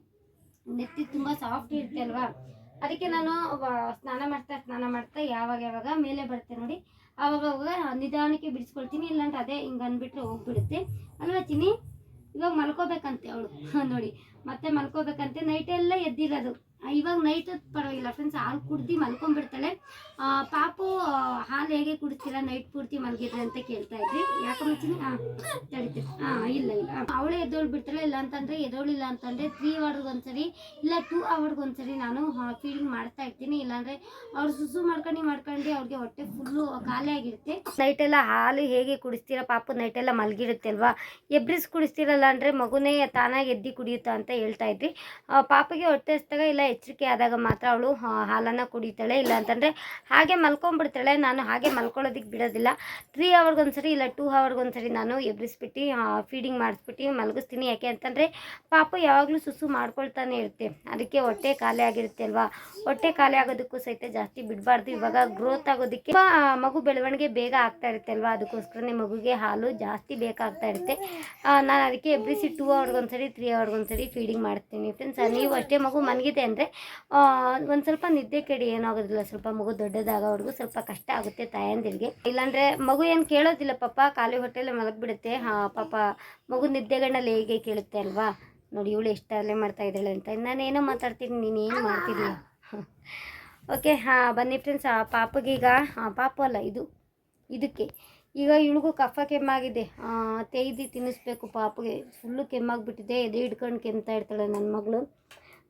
ನೆತ್ತಿ ತುಂಬ ಸಾಫ್ಟ್ ಇರುತ್ತೆ ಅಲ್ವಾ? ಅದಕ್ಕೆ ನಾನು ಸ್ನಾನ ಮಾಡ್ತಾ ಸ್ನಾನ ಮಾಡ್ತಾ ಯಾವಾಗ ಯಾವಾಗ ಮೇಲೆ ಬರುತ್ತೆ ನೋಡಿ. ಅವಾಗ ನಿಧಾನಕ್ಕೆ ಬಿಡಿಸ್ಕೊಳ್ತೀನಿ, ಇಲ್ಲಾಂದ್ರೆ ಅದೇ ಹಿಂಗೆ ಅಂದ್ಬಿಟ್ರೆ ಹೋಗ್ಬಿಡುತ್ತೆ. ಅಲ್ವಾ ಚಿನ್ನಿ? ಇವಾಗ ಮಲ್ಕೋಬೇಕಂತೆ ಅವಳು. (laughs) ನೋಡಿ, ಮತ್ತೆ ಮಲ್ಕೋಬೇಕಂತೆ. ನೈಟ್ ಎಲ್ಲ ಎದ್ದಿರೋದು. ಇವಾಗ ನೈಟ್ ಪರವಾಗಿಲ್ಲ ಫ್ರೆಂಡ್ಸ್ ಹಾಲು ಕುಡ್ದು ಮಲ್ಕೊಂಡ್ಬಿಡ್ತಾಳೆ. ಪಾಪು ಹಾಲು ಹೇಗೆ ಕುಡಿಸ್ತೀರಾ ನೈಟ್ ಪೂರ್ತಿ ಮಲಗಿದ್ರೆ ಅಂತ ಕೇಳ್ತಾ ಇದ್ರಿ ಯಾಕೆ ಮಚ್ಚಿನಿ ಇಲ್ಲ ಇಲ್ಲ. ಅವಳೇ ಎದ್ದೋಳು ಬಿಡ್ತಾಳೆ ಇಲ್ಲ ಅಂತಂದರೆ ಎದ್ದೋಳಿಲ್ಲ ಅಂತಂದರೆ ತ್ರೀ ಅವರ್ಗೆ ಒಂದ್ಸರಿ ಇಲ್ಲ ಟೂ ಅವರ್ಗೆ ಒಂದ್ಸರಿ ನಾನು ಫೀಡಿಂಗ್ ಮಾಡ್ತಾ ಇರ್ತೀನಿ. ಇಲ್ಲಾಂದರೆ ಅವ್ರು ಸುಸು ಮಾಡ್ಕೊಂಡು ಮಾಡ್ಕೊಂಡು ಅವ್ರಿಗೆ ಹೊಟ್ಟೆ ಫುಲ್ಲು ಖಾಲಿ ಆಗಿರುತ್ತೆ. ನೈಟೆಲ್ಲ ಹಾಲು ಹೇಗೆ ಕುಡಿಸ್ತೀರಾ ಪಾಪು? ನೈಟೆಲ್ಲ ಮಲಗಿರುತ್ತೆ ಅಲ್ವಾ ಎಬ್ರಿಸ್ ಕುಡಿಸ್ತೀರಲ್ಲ ಅಂದರೆ ಮಗುನೇ ತಾನಾಗಿ ಎದ್ದು ಕುಡಿಯುತ್ತಾ ಅಂತ ಹೇಳ್ತಾ ಇದ್ರಿ ಪಾಪಿಗೆ ಹೊಟ್ಟೆ ಹಸ್ದಾಗ ಇಲ್ಲ ಎಚ್ಚರಿಕೆ ಆದಾಗ ಮಾತ್ರ ಅವಳು ಹಾಲನ್ನು ಕುಡಿತಾಳೆ. ಇಲ್ಲ ಅಂತಂದರೆ ಹಾಗೆ ಮಲ್ಕೊಂಬಿಡ್ತಾಳೆ ನಾನು ಹಾಗೆ ಮಲ್ಕೊಳ್ಳೋದಕ್ಕೆ ಬಿಡೋದಿಲ್ಲ. ತ್ರೀ ಅವರ್ಗೊಂದ್ಸರಿ ಇಲ್ಲ ಟೂ ಅವರ್ಗೊಂದ್ಸರಿ ನಾನು ಎಬ್ರಿಸ್ಬಿಟ್ಟು ಫೀಡಿಂಗ್ ಮಾಡಿಸ್ಬಿಟ್ಟು ಮಲಗಿಸ್ತೀನಿ. ಯಾಕೆ ಅಂತಂದರೆ ಪಾಪು ಯಾವಾಗಲೂ ಸುಸು ಮಾಡ್ಕೊಳ್ತಾನೆ ಇರುತ್ತೆ. ಅದಕ್ಕೆ ಹೊಟ್ಟೆ ಖಾಲಿ ಆಗಿರುತ್ತೆ ಅಲ್ವಾ? ಹೊಟ್ಟೆ ಖಾಲಿ ಆಗೋದಕ್ಕೂ ಸಹಿತ ಜಾಸ್ತಿ ಬಿಡಬಾರ್ದು. ಇವಾಗ ಗ್ರೋತ್ ಆಗೋದಕ್ಕೆ ಮಗು ಬೆಳವಣಿಗೆ ಬೇಗ ಆಗ್ತಾ ಇರುತ್ತೆ ಅಲ್ವಾ? ಅದಕ್ಕೋಸ್ಕರನೇ ಮಗುಗೆ ಹಾಲು ಜಾಸ್ತಿ ಬೇಕಾಗ್ತಾ ಇರುತ್ತೆ. ನಾನು ಅದಕ್ಕೆ ಎಬ್ರಿಸಿ ಟೂ ಅವರ್ಗೊಂದ್ಸರಿ ತ್ರೀ ಅವರ್ಗೊಂದ್ಸರಿ ಫೀಡಿಂಗ್ ಮಾಡ್ತೀನಿ. ಫ್ರೆಂಡ್ಸ್ ನೀವು ಅಷ್ಟೇ ಮಗು ಮನಗಿದೆ ಅಂದರೆ ಒಂದು ಸ್ವಲ್ಪ ನಿದ್ದೆ ಕೆಡಿ ಏನಾಗೋದಿಲ್ಲ. ಸ್ವಲ್ಪ ಮಗು ದೊಡ್ಡದಾಗೋವರೆಗೂ ಸ್ವಲ್ಪ ಕಷ್ಟ ಆಗುತ್ತೆ ತಾಯಂದಿರಿಗೆ. ಇಲ್ಲಾಂದರೆ ಮಗು ಏನು ಕೇಳೋದಿಲ್ಲ ಪಾಪ, ಖಾಲಿ ಹೊಟ್ಟೆಲ್ಲ ಮಲಗಿಬಿಡುತ್ತೆ. ಹಾಂ, ಪಾಪ ಮಗು ನಿದ್ದೆಗಣ್ಣಲ್ಲಿ ಹೇಗೆ ಕೇಳುತ್ತೆ ಅಲ್ವಾ? ನೋಡಿ, ಇವಳು ಎಷ್ಟು ಅಲ್ಲೇ ಮಾಡ್ತಾ ಇದ್ದಾಳೆ ಅಂತ. ನಾನೇನೋ ಮಾತಾಡ್ತೀನಿ, ನೀನು ಏನು ಓಕೆ ಹಾಂ, ಬನ್ನಿ ಫ್ರೆಂಡ್ಸ್ ಆ ಪಾಪಗೀಗ ಹಾಂ ಪಾಪ ಅಲ್ಲ, ಇದು, ಇದಕ್ಕೆ. ಈಗ ಇವಳಿಗೂ ಕಫ ಕೆಮ್ಮಾಗಿದೆ. ತೇಯ್ದು ತಿನ್ನಿಸ್ಬೇಕು ಪಾಪಗೆ. ಫುಲ್ಲು ಕೆಮ್ಮಾಗಿಬಿಟ್ಟಿದೆ. ಎದೆ ಹಿಡ್ಕೊಂಡು ಕೆಮ್ತಾ ಇರ್ತಾಳೆ ನನ್ನ ಮಗಳು.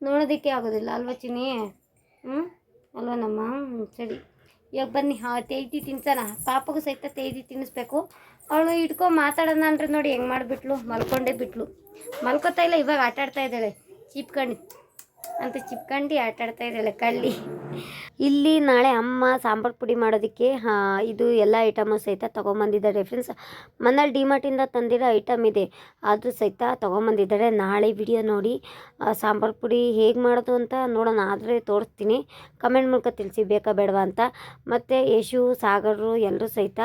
ನೋಡೋದಕ್ಕೆ ಆಗೋದಿಲ್ಲ ಅಲ್ವ ಚಿನಿ ಹ್ಞೂ ಅಲ್ವ ನಮ್ಮ? ಹ್ಮ್, ಸರಿ. ಇವಾಗ ಬನ್ನಿ ಹಾ ತೇಜಿ ತಿನ್ಸೋಣ. ಪಾಪಗೂ ಸಹಿತ ತೇಜಿ ತಿನ್ನಿಸ್ಬೇಕು. ಅವಳು ಇಟ್ಕೊ ಮಾತಾಡೋಣ ಅಂದ್ರೆ ನೋಡಿ ಹೆಂಗೆ ಮಾಡಿಬಿಟ್ಲು. ಮಲ್ಕೊಂಡೇ ಬಿಟ್ಲು. ಮಲ್ಕೋತಾ ಇಲ್ಲ ಇವಾಗ ಆಟಾಡ್ತಾ ಇದ್ದಾಳೆ. ಚಿಪ್ಕಂಡು ಅಂತ ಚಿಪ್ಕಂಡು ಆಟಾಡ್ತಾ ಇದ್ದಾಳೆ ಕಳ್ಳಿ. ಇಲ್ಲಿ ನಾಳೆ ಅಮ್ಮ ಸಾಂಬಾರು ಪುಡಿ ಮಾಡೋದಕ್ಕೆ ಇದು ಎಲ್ಲ ಐಟಮು ಸಹಿತ ತೊಗೊಂಬಂದಿದ್ದಾರೆ ಫ್ರೆಂಡ್ಸ್ ಮನೇಲಿ ಡಿಮಾರ್ಟಿಂದ ತಂದಿರೋ ಐಟಮ್ ಇದೆ. ಅದು ಸಹಿತ ತೊಗೊಂಬಂದಿದ್ದಾರೆ. ನಾಳೆ ವಿಡಿಯೋ ನೋಡಿ ಸಾಂಬಾರು ಪುಡಿ ಹೇಗೆ ಮಾಡೋದು ಅಂತ ನೋಡೋಣ. ಆದರೆ ತೋರಿಸ್ತೀನಿ. ಕಮೆಂಟ್ ಮೂಲಕ ತಿಳಿಸಿ, ಬೇಕಾ ಬೇಡವಾ ಅಂತ. ಮತ್ತು ಯಶು ಸಾಗರರು ಎಲ್ಲರೂ ಸಹಿತ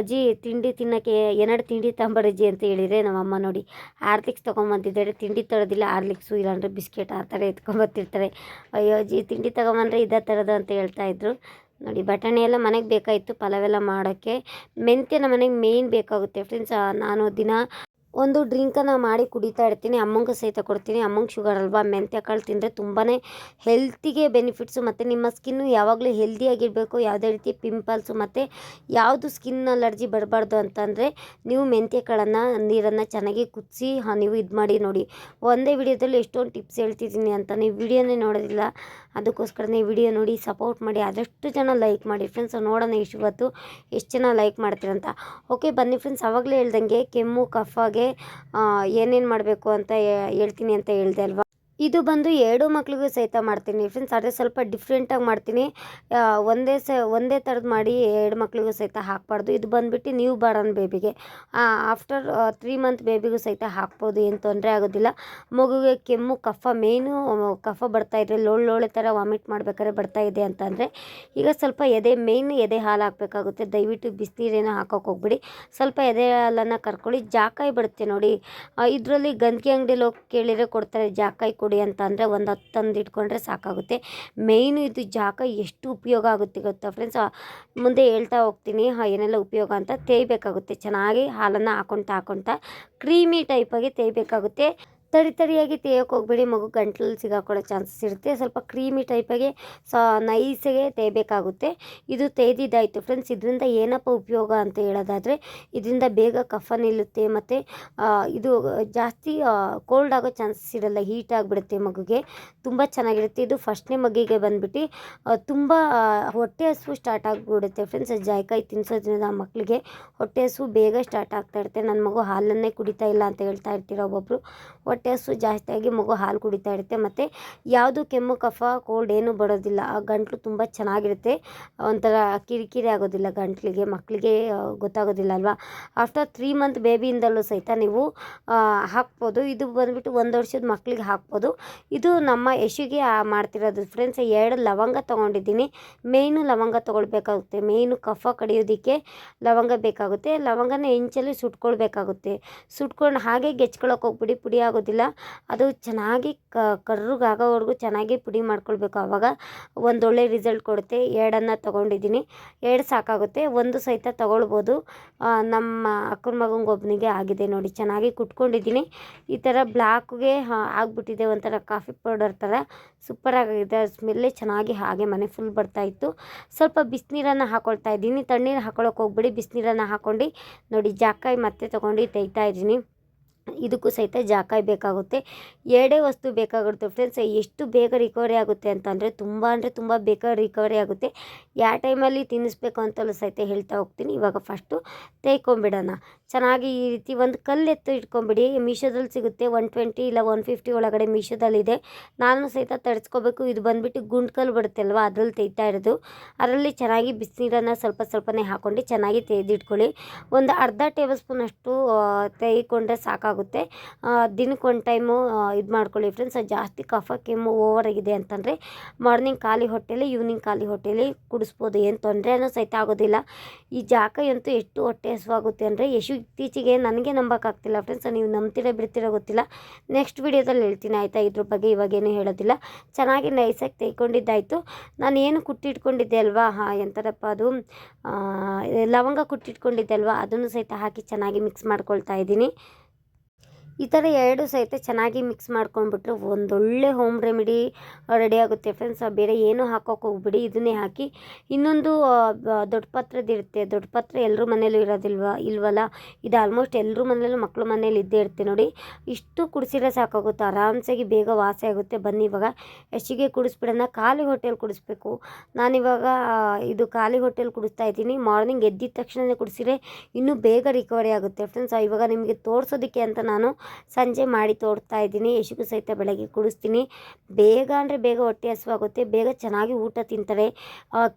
ಅಜ್ಜಿ ತಿಂಡಿ ತಿನ್ನೋಕ್ಕೆ ಏನಾದ್ರು ತಿಂಡಿ ತಂಬರಜ್ಜಿ ಅಂತ ಹೇಳಿದರೆ ನಮ್ಮಮ್ಮ ನೋಡಿ, ಹಾರ್ಲಿಕ್ಸ್ ತೊಗೊಂಬಂದಿದ್ದಾರೆ. ತಿಂಡಿ ತರೋದಿಲ್ಲ, ಹಾರ್ಲಿಕ್ಸು ಇಲ್ಲಾಂದರೆ ಬಿಸ್ಕೆಟ್ ಆ ಥರ ಎತ್ಕೊಂಬರ್ತಿರ್ತಾರೆ ಅಯ್ಯೋ ಅಜ್ಜಿ, ತಿಂಡಿ ತಗೊಂಬಂದರೆ ಇದೇ ಥರದ್ದು ಅಂತ ಹೇಳ್ತಾ ಇದ್ದರು ನೋಡಿ, ಬಟಾಣಿ ಎಲ್ಲ ಮನೆಗೆ ಬೇಕಾಯಿತು ಪಲಾವೆಲ್ಲ ಮಾಡೋಕ್ಕೆ. ಮೆಂತ್ಯ ನಮ್ಮ ಮನೆಗೆ ಮೇಯ್ನ್ ಬೇಕಾಗುತ್ತೆ. ಫ್ರೆಂಡ್ಸ್ ನಾನು ದಿನ ಒಂದು ಡ್ರಿಂಕನ್ನು ಮಾಡಿ ಕುಡಿತಾ ಇರ್ತೀನಿ. ಅಮ್ಮಂಗೆ ಸಹಿತ ಕೊಡ್ತೀನಿ. ಅಮ್ಮಂಗೆ ಶುಗರ್ ಅಲ್ವಾ? ಮೆಂತ್ಯ ಕಾಳು ತಿಂದರೆ ತುಂಬಾ ಹೆಲ್ತಿಗೆ ಬೆನಿಫಿಟ್ಸು ಮತ್ತು ನಿಮ್ಮ ಸ್ಕಿನ್ನು ಯಾವಾಗಲೂ ಹೆಲ್ದಿಯಾಗಿರಬೇಕು ಯಾವುದೇ ರೀತಿ ಪಿಂಪಲ್ಸು ಮತ್ತು ಯಾವುದು ಸ್ಕಿನ್ ಅಲರ್ಜಿ ಬರಬಾರ್ದು ಅಂತಂದರೆ ನೀವು ಮೆಂತ್ಯ ಕಾಳನ್ನು, ನೀರನ್ನು ಚೆನ್ನಾಗಿ ಕುದಿಸಿ ನೀವು ಇದು ಮಾಡಿ ನೋಡಿ. ಒಂದೇ ವಿಡಿಯೋದಲ್ಲಿ ಎಷ್ಟೊಂದು ಟಿಪ್ಸ್ ಹೇಳ್ತಿದ್ದೀನಿ ಅಂತ ನೀವು ವಿಡಿಯೋನೇ ನೋಡೋದಿಲ್ಲ. ಅದಕ್ಕೋಸ್ಕರನೇ ವಿಡಿಯೋ ನೋಡಿ ಸಪೋರ್ಟ್ ಮಾಡಿ. ಆದಷ್ಟು ಜನ ಲೈಕ್ ಮಾಡಿ. ಫ್ರೆಂಡ್ಸ್ ನೋಡೋಣ ಇಷ್ಟು ಇವತ್ತು ಎಷ್ಟು ಜನ ಲೈಕ್ ಮಾಡ್ತೀರಂತ. ಓಕೆ ಬನ್ನಿ ಫ್ರೆಂಡ್ಸ್ ಆವಾಗಲೇ ಹೇಳ್ದಂಗೆ ಕೆಮ್ಮು ಕಫಾಗೆ ಏನೇನು ಮಾಡಬೇಕು ಅಂತ ಹೇಳ್ತೀನಿ ಅಂತ ಹೇಳ್ದೆ ಅಲ್ವಾ? ಇದು ಬಂದು ಎರಡು ಮಕ್ಳಿಗೂ ಸಹಿತ ಮಾಡ್ತೀನಿ ಫ್ರೆಂಡ್ಸ್ ಅದೇ ಸ್ವಲ್ಪ ಡಿಫ್ರೆಂಟಾಗಿ ಮಾಡ್ತೀನಿ. ಒಂದೇ ಸ, ಒಂದೇ ಥರದ್ದು ಮಾಡಿ ಎರಡು ಮಕ್ಳಿಗೂ ಸಹಿತ ಹಾಕ್ಬಾರ್ದು. ಇದು ಬಂದುಬಿಟ್ಟು ನ್ಯೂ ಬಾರ್ನ್ ಬೇಬಿಗೆ ಆಫ್ಟರ್ ತ್ರೀ ಮಂತ್ ಬೇಬಿಗೂ ಸಹಿತ ಹಾಕ್ಬೋದು, ಏನು ತೊಂದರೆ ಆಗೋದಿಲ್ಲ. ಮಗುಗೆ ಕೆಮ್ಮು, ಕಫ ಮೇಯ್ನು ಕಫ ಬರ್ತಾ ಇದ್ರೆ ಲೋಳ್ ಲೋಳೆ ಥರ ವಾಮಿಟ್ ಮಾಡ್ಬೇಕಾದ್ರೆ ಬರ್ತಾ ಇದೆ ಅಂತಂದರೆ, ಈಗ ಸ್ವಲ್ಪ ಎದೆ ಮೇಯ್ನ್ ಎದೆ ಹಾಲು ಹಾಕಬೇಕಾಗುತ್ತೆ. ದಯವಿಟ್ಟು ಬಿಸಿನೀರೇನೋ ಹಾಕೋಕೆ ಹೋಗ್ಬಿಡಿ. ಸ್ವಲ್ಪ ಎದೆ ಹಾಲನ್ನು ಕರ್ಕೊಳ್ಳಿ. ಜಾಕಾಯಿ ಬರುತ್ತೆ ನೋಡಿ. ಇದರಲ್ಲಿ ಗಂದಗಿ ಅಂಗಡಿಲಿ ಹೋಗಿ ಕೇಳಿದರೆ ಕೊಡ್ತಾರೆ ಜಾಕಾಯಿ ಕೊಡಿ ಅಂತ ಅಂದರೆ ಒಂದು ಹತ್ತೊಂದು ತಂದು ಇಟ್ಕೊಂಡ್ರೆ ಸಾಕಾಗುತ್ತೆ. ಮೇಯ್ನ್ ಇದು ಜಾಗ ಎಷ್ಟು ಉಪಯೋಗ ಆಗುತ್ತೆ ಗೊತ್ತಾ ಫ್ರೆಂಡ್ಸ್ ಮುಂದೆ ಹೇಳ್ತಾ ಹೋಗ್ತೀನಿ. ಏನೆಲ್ಲ ಉಪಯೋಗ ಅಂತ ತೇಯ್ಬೇಕಾಗುತ್ತೆ. ಚೆನ್ನಾಗಿ ಹಾಲನ್ನು ಹಾಕೊಳ್ತಾ ಹಾಕೊಳ್ತಾ ಕ್ರೀಮಿ ಟೈಪಾಗಿ ತೇಯ್ಬೇಕಾಗುತ್ತೆ. ತಡಿ ತಡಿಯಾಗಿ ತೇಯೋಕೆ ಹೋಗ್ಬೇಡಿ. ಮಗು ಗಂಟ್ಲಲ್ಲಿ ಸಿಗಾಕೊಳ್ಳೋ ಚಾನ್ಸಸ್ ಇರುತ್ತೆ. ಸ್ವಲ್ಪ ಕ್ರೀಮಿ ಟೈಪಾಗಿ ಸ ನೈಸಿಗೆ ತೇಯಬೇಕಾಗುತ್ತೆ ಇದು ತೇದಿದ್ದಾಯಿತು ಫ್ರೆಂಡ್ಸ್ ಇದರಿಂದ ಏನಪ್ಪ ಉಪಯೋಗ ಅಂತ ಹೇಳೋದಾದರೆ, ಇದರಿಂದ ಬೇಗ ಕಫ ನಿಲ್ಲುತ್ತೆ ಮತ್ತು ಇದು ಜಾಸ್ತಿ ಕೋಲ್ಡ್ ಆಗೋ ಚಾನ್ಸಸ್ ಇರಲ್ಲ. ಹೀಟ್ ಆಗಿಬಿಡುತ್ತೆ ಮಗುಗೆ. ತುಂಬ ಚೆನ್ನಾಗಿರುತ್ತೆ. ಇದು ಫಸ್ಟ್ನೇ ಮಗಿಗೆ ಬಂದುಬಿಟ್ಟು ತುಂಬ ಹೊಟ್ಟೆ ಹಸುವು ಸ್ಟಾರ್ಟ್ ಆಗಿಬಿಡುತ್ತೆ ಫ್ರೆಂಡ್ಸ್ ಜಾಯ್ಕಾಯಿ ತಿನ್ಸೋದ್ರಿಂದ ಮಕ್ಕಳಿಗೆ ಹೊಟ್ಟೆ ಹಸುವು ಬೇಗ ಸ್ಟಾರ್ಟ್ ಆಗ್ತಾ ಇರುತ್ತೆ. ನನ್ನ ಮಗು ಹಾಲನ್ನೇ ಕುಡಿತಾ ಇಲ್ಲ ಅಂತ ಹೇಳ್ತಾ ಇರ್ತೀರ ಒಬ್ಬೊಬ್ಬರು ಹೊಟ್ಟೆ ಹಸು ಜಾಸ್ತಿಯಾಗಿ ಮಗು ಹಾಲು ಕುಡಿತಾ ಇರುತ್ತೆ. ಮತ್ತು ಯಾವುದು ಕೆಮ್ಮು, ಕಫ, ಕೋಲ್ಡ್ ಏನೂ ಬರೋದಿಲ್ಲ. ಆ ಗಂಟಲು ತುಂಬ ಚೆನ್ನಾಗಿರುತ್ತೆ. ಒಂಥರ ಕಿರಿಕಿರಿ ಆಗೋದಿಲ್ಲ ಗಂಟಲಿಗೆ ಮಕ್ಕಳಿಗೆ ಗೊತ್ತಾಗೋದಿಲ್ಲ ಅಲ್ವಾ? ಆಫ್ಟರ್ ತ್ರೀ ಮಂತ್ ಬೇಬಿಯಿಂದಲೂ ಸಹಿತ ನೀವು ಹಾಕ್ಬೋದು. ಇದು ಬಂದುಬಿಟ್ಟು ಒಂದು ವರ್ಷದ ಮಕ್ಕಳಿಗೆ ಹಾಕ್ಬೋದು. ಇದು ನಮ್ಮ ಯಶಿಗೆ ಮಾಡ್ತಿರೋದು. ಫ್ರೆಂಡ್ಸ್ ಎರಡು ಲವಂಗ ತೊಗೊಂಡಿದ್ದೀನಿ. ಮೇಯ್ನು ಲವಂಗ ತೊಗೊಳ್ಬೇಕಾಗುತ್ತೆ. ಮೇಯ್ನು, ಕಫ ಕಡಿಯೋದಕ್ಕೆ ಲವಂಗ ಬೇಕಾಗುತ್ತೆ. ಲವಂಗನ ಹೆಂಚಲ್ಲಿ ಸುಟ್ಕೊಳ್ಬೇಕಾಗುತ್ತೆ. ಸುಟ್ಕೊಂಡು ಹಾಗೆ ಗೆಚ್ಕೊಳಕ್ಕೆ ಹೋಗ್ಬಿಡಿ. ಪುಡಿ ಆಗೋದಿಲ್ಲ. ಅದು ಚೆನ್ನಾಗಿ ಕರ್ರುಗಾಗೋವರೆಗೂ ಚೆನ್ನಾಗಿ ಪುಡಿ ಮಾಡ್ಕೊಳ್ಬೇಕು. ಆವಾಗ ಒಂದೊಳ್ಳೆ ರಿಸಲ್ಟ್ ಕೊಡುತ್ತೆ. ಎರಡನ್ನು ತೊಗೊಂಡಿದ್ದೀನಿ. ಎರಡು ಸಾಕಾಗುತ್ತೆ. ಒಂದು ಸಹಿತ ತೊಗೊಳ್ಬೋದು. ನಮ್ಮ ಅಕ್ಕನ ಮಗಂಗೆ ಒಬ್ಬನಿಗೆ ಆಗಿದೆ ನೋಡಿ. ಚೆನ್ನಾಗಿ ಕುಟ್ಕೊಂಡಿದ್ದೀನಿ. ಈ ಥರ ಬ್ಲ್ಯಾಕ್ಗೆ ಆಗಿಬಿಟ್ಟಿದೆ ಒಂಥರ ಕಾಫಿ ಪೌಡರ್ ಥರ. ಸೂಪರಾಗಿದೆ ಸ್ಮೆಲ್ಲೇ ಚೆನ್ನಾಗಿ ಹಾಗೆ ಮನೆ ಫುಲ್ ಬರ್ತಾಯಿತ್ತು ಸ್ವಲ್ಪ ಬಿಸಿನೀರನ್ನು ಹಾಕೊಳ್ತಾ ಇದ್ದೀನಿ. ತಣ್ಣೀರು ಹಾಕೊಳ್ಳೋಕೆ ಹೋಗ್ಬಿಡಿ. ಬಿಸಿನೀರನ್ನು ಹಾಕ್ಕೊಂಡು ನೋಡಿ. ಜಾಕಾಯಿ ಮತ್ತೆ ತೊಗೊಂಡು ತೆಗಿತಾ ಇದ್ದೀನಿ. ಇದಕ್ಕೂ ಸಹಿತ ಜಾಕಾಯಿ ಬೇಕಾಗುತ್ತೆ. ಎರಡೇ ವಸ್ತು ಬೇಕಾಗುತ್ತೆ ಫ್ರೆಂಡ್ಸ್ ಎಷ್ಟು ಬೇಗ ರಿಕವರಿ ಆಗುತ್ತೆ ಅಂತಂದರೆ ತುಂಬ ಅಂದರೆ ತುಂಬ ಬೇಗ ರಿಕವರಿ ಆಗುತ್ತೆ. ಯಾವ ಟೈಮಲ್ಲಿ ತಿನ್ನಿಸ್ಬೇಕು ಅಂತಲೂ ಸಹಿತ ಹೇಳ್ತಾ ಹೋಗ್ತೀನಿ. ಇವಾಗ ಫಸ್ಟು ತೇಯ್ಕೊಂಬಿಡೋಣ ಚೆನ್ನಾಗಿ ಈ ರೀತಿ ಒಂದು ಕಲ್ಲು ಎತ್ತು ಇಟ್ಕೊಂಬಿಡಿ. ಮೀಶೋದಲ್ಲಿ ಸಿಗುತ್ತೆ ಒನ್ ಟ್ವೆಂಟಿ ಇಲ್ಲ ಒನ್ ಫಿಫ್ಟಿ ಒಳಗಡೆ ಮೀಶೋದಲ್ಲಿದೆ. ನಾನು ಸಹಿತ ತರಿಸ್ಕೋಬೇಕು ಇದು ಬಂದುಬಿಟ್ಟು ಗುಂಡ್ ಕಲ್ಲು ಅಲ್ವಾ? ಅದ್ರಲ್ಲಿ ತೆಗಿತಾ ಇರೋದು. ಅದರಲ್ಲಿ ಚೆನ್ನಾಗಿ ಬಿಸಿನೀರನ್ನು ಸ್ವಲ್ಪ ಸ್ವಲ್ಪನೇ ಹಾಕ್ಕೊಂಡು ಚೆನ್ನಾಗಿ ತೆಗೆದಿಟ್ಕೊಳ್ಳಿ. ಒಂದು ಅರ್ಧ ಟೇಬಲ್ ಸ್ಪೂನ್ ಅಷ್ಟು ತೆಗೆದುಕೊಂಡ್ರೆ ಸಾಕಾಗುತ್ತೆ. ದಿನಕ್ಕೆ ಒಂದು ಟೈಮು ಇದು ಮಾಡ್ಕೊಳ್ಳಿ ಫ್ರೆಂಡ್ಸ್ ಜಾಸ್ತಿ ಕಫ, ಕೆಮ್ಮು ಓವರ್ ಆಗಿದೆ ಅಂತಂದರೆ ಮಾರ್ನಿಂಗ್ ಖಾಲಿ ಹೊಟ್ಟೆಲಿ ಈವ್ನಿಂಗ್ ಖಾಲಿ ಹೊಟ್ಟೆಲಿ ಕುಡಿಸ್ಬೋದು. ಏನು ತೊಂದರೆನೂ ಸಹಿತ ಆಗೋದಿಲ್ಲ. ಈ ಜಾಕ ಅಂತೂ ಎಷ್ಟು ಹೊಟ್ಟೆ ಹಸುವಾಗುತ್ತೆ ಅಂದರೆ ಎಷ್ಟು ಇತ್ತೀಚೆಗೆ ನನಗೆ ನಂಬೋಕ್ಕಾಗ್ತಿಲ್ಲ ಫ್ರೆಂಡ್ಸ್ ನೀವು ನಂಬ್ತೀರಾ ಬಿಡ್ತೀರಾ ಗೊತ್ತಿಲ್ಲ. ನೆಕ್ಸ್ಟ್ ವೀಡಿಯೋದಲ್ಲಿ ಹೇಳ್ತೀನಿ ಆಯಿತಾ ಇದ್ರ ಬಗ್ಗೆ. ಇವಾಗೇನು ಹೇಳೋದಿಲ್ಲ. ಚೆನ್ನಾಗಿ ನೈಸಾಗಿ ತೆಯ್ಕೊಂಡಿದ್ದಾಯಿತು ನಾನು ಏನು ಕುಟ್ಟಿಟ್ಕೊಂಡಿದ್ದೆ ಅಲ್ವಾ? ಹಾಂ ಎಂಥರಪ್ಪ ಅದು? ಲವಂಗ ಕುಟ್ಟಿಟ್ಕೊಂಡಿದ್ದೆ ಅಲ್ವಾ? ಅದನ್ನು ಸಹಿತ ಹಾಕಿ ಚೆನ್ನಾಗಿ ಮಿಕ್ಸ್ ಮಾಡ್ಕೊಳ್ತಾ ಇದ್ದೀನಿ. ಈ ಥರ ಎರಡು ಸಹಿತ ಚೆನ್ನಾಗಿ ಮಿಕ್ಸ್ ಮಾಡ್ಕೊಂಡ್ಬಿಟ್ರೆ ಒಂದೊಳ್ಳೆ ಹೋಮ್ ರೆಮಿಡಿ ರೆಡಿ ಆಗುತ್ತೆ. ಫ್ರೆಂಡ್ಸ್ ಬೇರೆ ಏನೂ ಹಾಕೋಕೆ ಹೋಗ್ಬಿಡಿ. ಇದನ್ನೇ ಹಾಕಿ ಇನ್ನೊಂದು ದೊಡ್ಡ ಪತ್ರದಿರುತ್ತೆ ದೊಡ್ಡ ಪತ್ರ ಎಲ್ಲರೂ ಮನೇಲೂ ಇರೋದಿಲ್ವ, ಇಲ್ವಲ್ಲ? ಇದು ಆಲ್ಮೋಸ್ಟ್ ಎಲ್ಲರೂ ಮನೇಲೂ ಮಕ್ಕಳು ಮನೇಲಿ ಇದ್ದೇ ಇರುತ್ತೆ ನೋಡಿ. ಇಷ್ಟು ಕುಡಿಸಿದ್ರೆ ಸಾಕಾಗುತ್ತೆ. ಆರಾಮ್ಸಾಗಿ ಬೇಗ ವಾಸಿ ಆಗುತ್ತೆ. ಬನ್ನಿ ಇವಾಗ. ಹೆಚ್ಚಿಗೆ ಕುಡಿಸ್ಬಿಡೋಣ? ಖಾಲಿ ಹೋಟೆಲ್ ಕುಡಿಸ್ಬೇಕು. ನಾನಿವಾಗ ಇದು ಖಾಲಿ ಹೋಟೆಲ್ ಕುಡಿಸ್ತಾ ಇದ್ದೀನಿ. ಮಾರ್ನಿಂಗ್ ಎದ್ದಿದ ತಕ್ಷಣನೇ ಕುಡಿಸಿದ್ರೆ ಇನ್ನೂ ಬೇಗ ರಿಕವರಿ ಆಗುತ್ತೆ. ಫ್ರೆಂಡ್ಸ್ ಇವಾಗ ನಿಮಗೆ ತೋರಿಸೋದಕ್ಕೆ ಅಂತ ನಾನು ಸಂಜೆ ಮಾಡಿ ತೋಡ್ತಾ ಇದ್ದೀನಿ. ಯಶಿಗೂ ಸಹಿತ ಬೆಳಗ್ಗೆ ಕುಡಿಸ್ತೀನಿ. ಬೇಗ ಅಂದರೆ ಬೇಗ ಹೊಟ್ಟೆ ಹಸುವಾಗುತ್ತೆ. ಬೇಗ ಚೆನ್ನಾಗಿ ಊಟ ತಿಂತಾರೆ.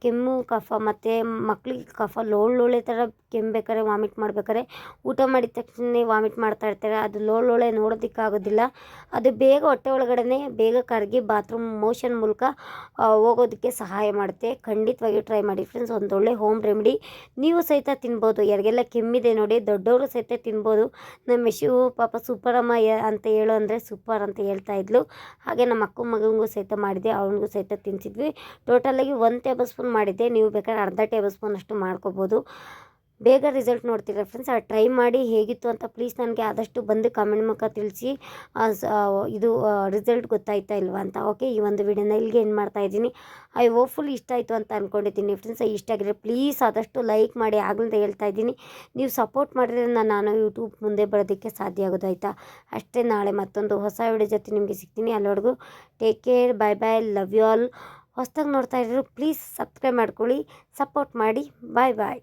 ಕೆಮ್ಮು, ಕಫ ಮತ್ತು ಮಕ್ಕಳಿಗೆ ಕಫ ಲೋಳೆ ಥರ ಕೆಮ್ಮಬೇಕಾದ್ರೆ ವಾಮಿಟ್ ಮಾಡ್ಬೇಕಾದ್ರೆ ಊಟ ಮಾಡಿದ ತಕ್ಷಣ ವಾಮಿಟ್ ಮಾಡ್ತಾ ಇರ್ತಾರೆ. ಅದು ಲೋಳೆ ನೋಡೋದಕ್ಕಾಗೋದಿಲ್ಲ. ಅದು ಬೇಗ ಹೊಟ್ಟೆ ಒಳಗಡೆ ಬೇಗ ಕರಗಿ ಬಾತ್ರೂಮ್ ಮೋಷನ್ ಮೂಲಕ ಹೋಗೋದಕ್ಕೆ ಸಹಾಯ ಮಾಡುತ್ತೆ. ಖಂಡಿತವಾಗಿ ಟ್ರೈ ಮಾಡಿ ಫ್ರೆಂಡ್ಸ್. ಒಂದೊಳ್ಳೆ ಹೋಮ್ ರೆಮಿಡಿ ನೀವು ಸಹಿತ ತಿನ್ಬೋದು. ಯಾರಿಗೆಲ್ಲ ಕೆಮ್ಮಿದೆ ನೋಡಿ, ದೊಡ್ಡವರು ಸಹಿತ ತಿನ್ಬೋದು. ನಮ್ಮ ಯಶು ಪಾಪ ಸೂಪರಮ್ಮ ಅಂತ ಹೇಳು ಅಂದರೆ ಸೂಪರ್ ಅಂತ ಹೇಳ್ತಾ ಇದ್ಲು. ಹಾಗೆ ನಮ್ಮ ಅಕ್ಕ ಮಗನಿಗೂ ಸಹಿತ ಮಾಡಿದೆ ಅವನಿಗೂ ಸಹಿತ ತಿನ್ನಿಸಿದ್ವಿ ಟೋಟಲಾಗಿ ಒಂದು ಟೇಬಲ್ ಸ್ಪೂನ್ ಮಾಡಿದ್ದೆ. ನೀವು ಬೇಕಾದ್ರೆ ಅರ್ಧ ಟೇಬಲ್ ಸ್ಪೂನ್ ಅಷ್ಟು ಮಾಡ್ಕೋಬೋದು. ಬೇಗ ರಿಸಲ್ಟ್ ನೋಡ್ತೀರಾ ಫ್ರೆಂಡ್ಸ್ ಅದು ಟ್ರೈ ಮಾಡಿ ಹೇಗಿತ್ತು ಅಂತ ಪ್ಲೀಸ್ ನನಗೆ ಆದಷ್ಟು ಬಂದು ಕಮೆಂಟ್ ಮುಖ ತಿಳಿಸಿ ಆ, ಇದು ರಿಸಲ್ಟ್ ಗೊತ್ತಾಯ್ತಾ ಇಲ್ವಾ ಅಂತ. ಓಕೆ ಈ ಒಂದು ವಿಡಿಯೋನ ಇಲ್ಲಿಗೆ ಏನು ಮಾಡ್ತಾ ಇದ್ದೀನಿ. ಐ ಹೋಪ್ಫುಲ್ ಇಷ್ಟ ಆಯಿತು ಅಂತ ಅಂದ್ಕೊಂಡಿದ್ದೀನಿ ಫ್ರೆಂಡ್ಸ್ ಇಷ್ಟ ಆಗಿದ್ರೆ ಪ್ಲೀಸ್ ಆದಷ್ಟು ಲೈಕ್ ಮಾಡಿ ಆಗ್ಲಿಂದ ಹೇಳ್ತಾ ಇದ್ದೀನಿ. ನೀವು ಸಪೋರ್ಟ್ ಮಾಡಿದ್ರೆ ನಾನು ಯೂಟ್ಯೂಬ್ ಮುಂದೆ ಬರೋದಕ್ಕೆ ಸಾಧ್ಯ ಆಗೋದು ಆಯಿತಾ? ಅಷ್ಟೇ ನಾಳೆ ಮತ್ತೊಂದು ಹೊಸ ವಿಡಿಯೋ ಜೊತೆ ನಿಮಗೆ ಸಿಗ್ತೀನಿ ಅಲ್ಲಿವರೆಗೂ take care bye bye love you all ಹೊಸ್ದಾಗಿ ನೋಡ್ತಾ ಇದ್ರು ಪ್ಲೀಸ್ ಸಬ್ಸ್ಕ್ರೈಬ್ ಮಾಡ್ಕೊಳ್ಳಿ ಸಪೋರ್ಟ್ ಮಾಡಿ ಬಾಯ್ ಬಾಯ್